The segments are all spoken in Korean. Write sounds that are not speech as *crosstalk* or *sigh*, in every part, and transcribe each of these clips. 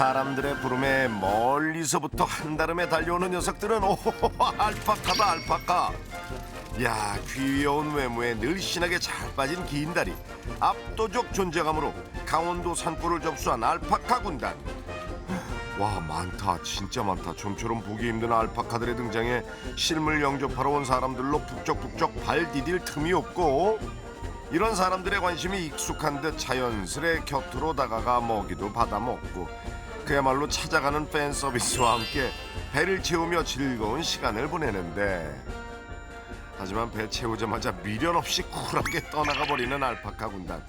사람들의 부름에 멀리서부터 한다름에 달려오는 녀석들은 *laughs* 오호호 알파카다 알파카. 야 귀여운 외모에 늘씬하게 잘 빠진 긴 다리. 압도적 존재감으로 강원도 산골을 접수한 알파카 군단. 와 많다. 진짜 많다. 좀처럼 보기 힘든 알파카들의 등장에 실물 영접하러 온 사람들로 북적북적 발 디딜 틈이 없고 이런 사람들의 관심이 익숙한 듯 자연스레 곁으로 다가가 먹이도 받아먹고 그야말로 찾아가는 팬 서비스와 함께 배를 채우며 즐거운 시간을 보내는데 하지만 배 채우자마자 미련 없이 쿨하게 떠나가 버리는 알파카 군단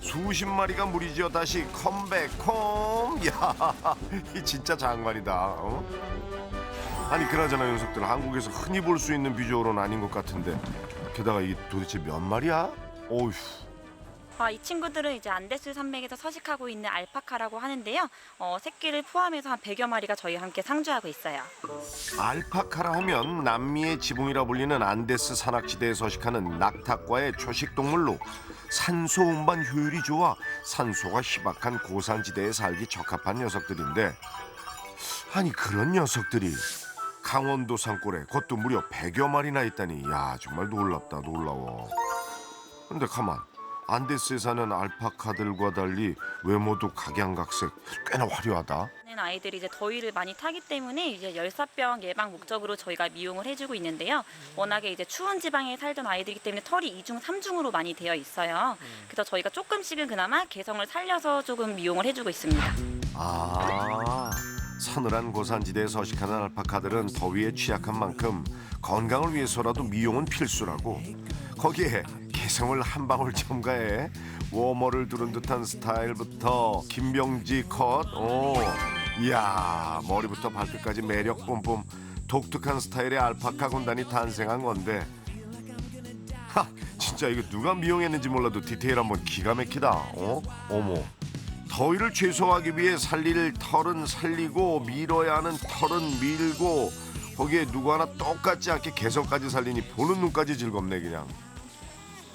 수십 마리가 무리지어 다시 컴백홈 *laughs* 야 이 진짜 장관이다 어? 아니 그나저나 녀석들 한국에서 흔히 볼 수 있는 비주얼은 아닌 것 같은데 게다가 이게 도대체 몇 마리야? 어휴 아, 이 친구들은 이제 안데스 산맥에서 서식하고 있는 알파카라고 하는데요. 어, 새끼를 포함해서 한 100여 마리가 저희와 함께 상주하고 있어요. 알파카라 하면 남미의 지붕이라 불리는 안데스 산악지대에 서식하는 낙타과의 초식 동물로 산소 운반 효율이 좋아 산소가 희박한 고산지대에 살기 적합한 녀석들인데 아니 그런 녀석들이 강원도 산골에 그것도 무려 100여 마리나 있다니 야 정말 놀랍다 놀라워 근데 가만 안데스에 사는 알파카들과 달리 외모도 각양각색 꽤나 화려하다 는 아이들이 이제 더위를 많이 타기 때문에 이제 열사병 예방 목적으로 저희가 미용을 해주고 있는데요. 워낙에 이제 추운 지방에 살던 아이들이기 때문에 털이 이중 삼중으로 많이 되어 있어요. 그래서 저희가 조금씩은 그나마 개성을 살려서 조금 미용을 해주고 있습니다. 아 서늘한 고산지대에 서식하는 알파카들은 더위에 취약한 만큼 건강을 위해서라도 미용은 필수라고 거기에 개성을 한 방울 첨가해 워머를 두른 듯한 스타일부터 김병지 컷. 오, 이야 머리부터 발끝까지 매력 뿜뿜. 독특한 스타일의 알파카 군단이 탄생한 건데. 하 진짜 이거 누가 미용했는지 몰라도 디테일 한번 기가 막히다. 어? 어머. 더위를 최소화하기 위해 살릴 털은 살리고 밀어야 하는 털은 밀고 거기에 누구 하나 똑같지 않게 개성까지 살리니 보는 눈까지 즐겁네 그냥